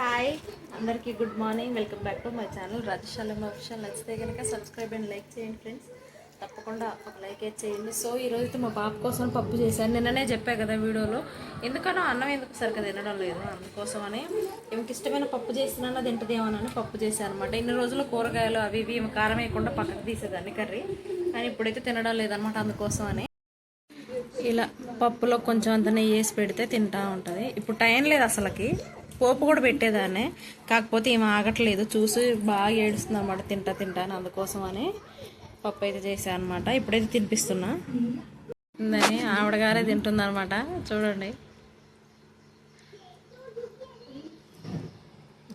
Hi అందరికీ good morning. Welcome back to my channel Rajashalam official నచ్చితే కనుక subscribe and like చేయండి friends. తప్పకుండా ఒక లైక్ అయితే చేయండి. సో ఈ రోజు మా పాప కోసం పప్పు చేశాను. నిన్ననే చెప్పా కదా వీడియోలో. ఎందుకనో అన్నం ఎందుకు సరిగ్గా తినడం లేదు. అందుకోసమని ఈమెకి ఇష్టమైన పప్పు చేసినా తింటదేమోనని పప్పు చేశాను అనమాట ఇన్ని రోజులు కూరగాయలు అవి ఇవి ఈమె కారం వేయకుండా పక్కకు తీసేదాన్ని కర్రీ. కానీ ఇప్పుడైతే తినడం లేదనమాట అందుకోసమని. ఇలా పప్పులో కొంచెం అంత నెయ్యి వేసి పెడితే తింటా ఉంటుంది. ఇప్పుడు టైం లేదు అసలుకి. పోపు కూడా పెట్టేదాన్ని. కాకపోతే ఏమి ఆగట్లేదు. చూసి బాగా ఏడుస్తుంది అనమాట తింటా తింటా అని అందుకోసం అని పప్పు అయితే చేశాను అనమాట ఇప్పుడైతే తినిపిస్తున్నా. ఉందని ఆవిడగారే తింటుంది అనమాట చూడండి.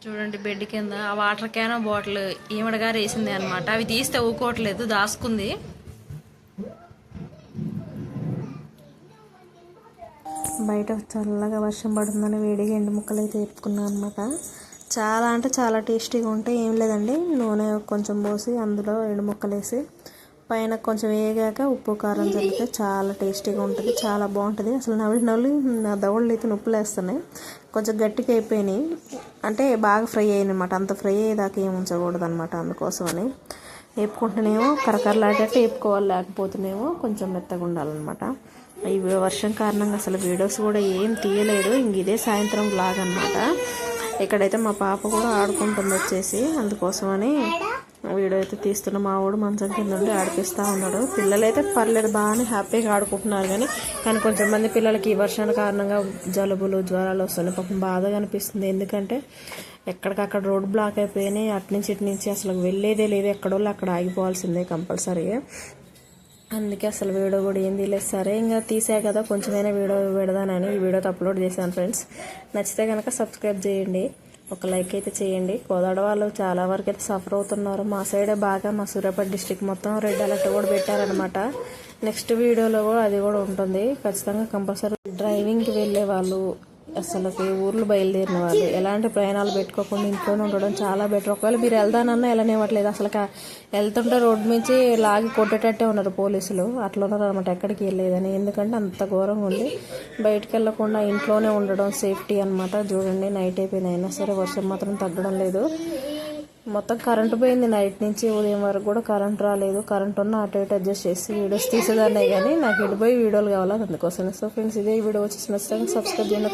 చూడండి బెడ్ కింద ఆ వాటర్ క్యాన్ బాటిల్ ఈవిడగారు వేసింది అనమాట అవి తీస్తే ఊకోవట్లేదు. దాసుకుంది. బయట చల్లగా వర్షం పడుతుందని వేడిగా ఎండు ముక్కలు అయితే వేపుకున్నాను అనమాట చాలా అంటే చాలా టేస్టీగా ఉంటే ఏం లేదండి. నూనె కొంచెం పోసి అందులో ఎండు ముక్కలు వేసి పైన కొంచెం వేగాక ఉప్పు కారం చల్లితే చాలా టేస్టీగా ఉంటుంది. చాలా బాగుంటుంది. అసలు నవ్వి నవ్వి నా దవళ్ళు అయితే నొప్పులు వేస్తున్నాయి కొంచెం గట్టిగా అయిపోయినాయి. అంటే బాగా ఫ్రై అయినాయి అనమాట అంత ఫ్రై అయ్యేదాకా ఏం ఉంచకూడదు అనమాట అందుకోసమని. వేపుకుంటేనేమో కరకరలాడేట్టు వేపుకోవాలి. లేకపోతేనేమో కొంచెం మెత్తగా ఉండాలన్నమాట. ఈ వర్షం కారణంగా అసలు వీడియోస్ కూడా ఏం తీయలేదు. ఇంక ఇదే సాయంత్రం బ్లాగ్ అనమాట ఇక్కడైతే మా పాప కూడా ఆడుకుంటుంది వచ్చేసి. అందుకోసమని వీడియో అయితే తీస్తున్న మా వాడు మంచం కింద ఉండి ఆడిపిస్తూ ఉన్నాడు. పిల్లలు అయితే పర్లేదు బాగానే హ్యాపీగా ఆడుకుంటున్నారు కానీ కానీ కొంచెం మంది పిల్లలకి ఈ వర్షాల కారణంగా జలుబులు జ్వరాలు వస్తున్నాయి. పాపం బాధగా అనిపిస్తుంది. ఎందుకంటే ఎక్కడికక్కడ రోడ్ బ్లాక్ అయిపోయినాయి. అటు నుంచి ఇటు నుంచి అసలు వెళ్ళేదే లేదు. ఎక్కడోళ్ళు అక్కడ ఆగిపోవాల్సిందే కంపల్సరీగా. అందుకే అసలు వీడియో కూడా ఏం తీయలేదు. సరే ఇంకా తీసా కదా కొంచెమైనా వీడియో పెడదానని ఈ వీడియోతో అప్లోడ్ చేశాను ఫ్రెండ్స్. నచ్చితే కనుక సబ్స్క్రైబ్ చేయండి. ఒక లైక్ అయితే చేయండి. కోదాడ వాళ్ళు చాలా వరకు అయితే సఫర్ అవుతున్నారు. మా సైడే బాగా మా సూర్యాపేట డిస్టిక్ మొత్తం రెడ్ అలర్ట్ కూడా పెట్టారనమాట నెక్స్ట్ వీడియోలో కూడా అది కూడా ఉంటుంది. ఖచ్చితంగా కంపల్సరీ డ్రైవింగ్కి వెళ్ళే వాళ్ళు అసలు ఊర్లు బయలుదేరిన వాళ్ళు. ఎలాంటి ప్రయాణాలు పెట్టుకోకుండా ఇంట్లోనే ఉండడం చాలా బెటర్ ఒకవేళ మీరు వెళ్దానన్నా వెళ్ళనివ్వట్లేదు. అసలు వెళ్తుంటే రోడ్డు నుంచి లాగి కొట్టేటట్టే ఉన్నారు పోలీసులు. అట్లా ఉన్నారు అనమాట ఎక్కడికి వెళ్ళలేదని. ఎందుకంటే అంత ఘోరంగా ఉంది. బయటకు వెళ్ళకుండా ఇంట్లోనే ఉండడం సేఫ్టీ అనమాట చూడండి నైట్ అయిపోయింది. అయినా సరే వర్షం మాత్రం తగ్గడం లేదు. మొత్తం కరెంట్ పోయింది. నైట్ నుంచి ఉదయం వరకు కూడా కరెంట్ రాలేదు. కరెంట్ ఉన్న అటు ఇటు అడ్జస్ట్ చేసి వీడియోస్ తీసేదాన్ని కానీ నాకు ఇటు పోయి వీడియోలు కావాలి? అందుకోసం సో ఫ్రెండ్స్ ఇదే వీడియో. వచ్చేసి సబ్స్క్రైబ్ చేయండి.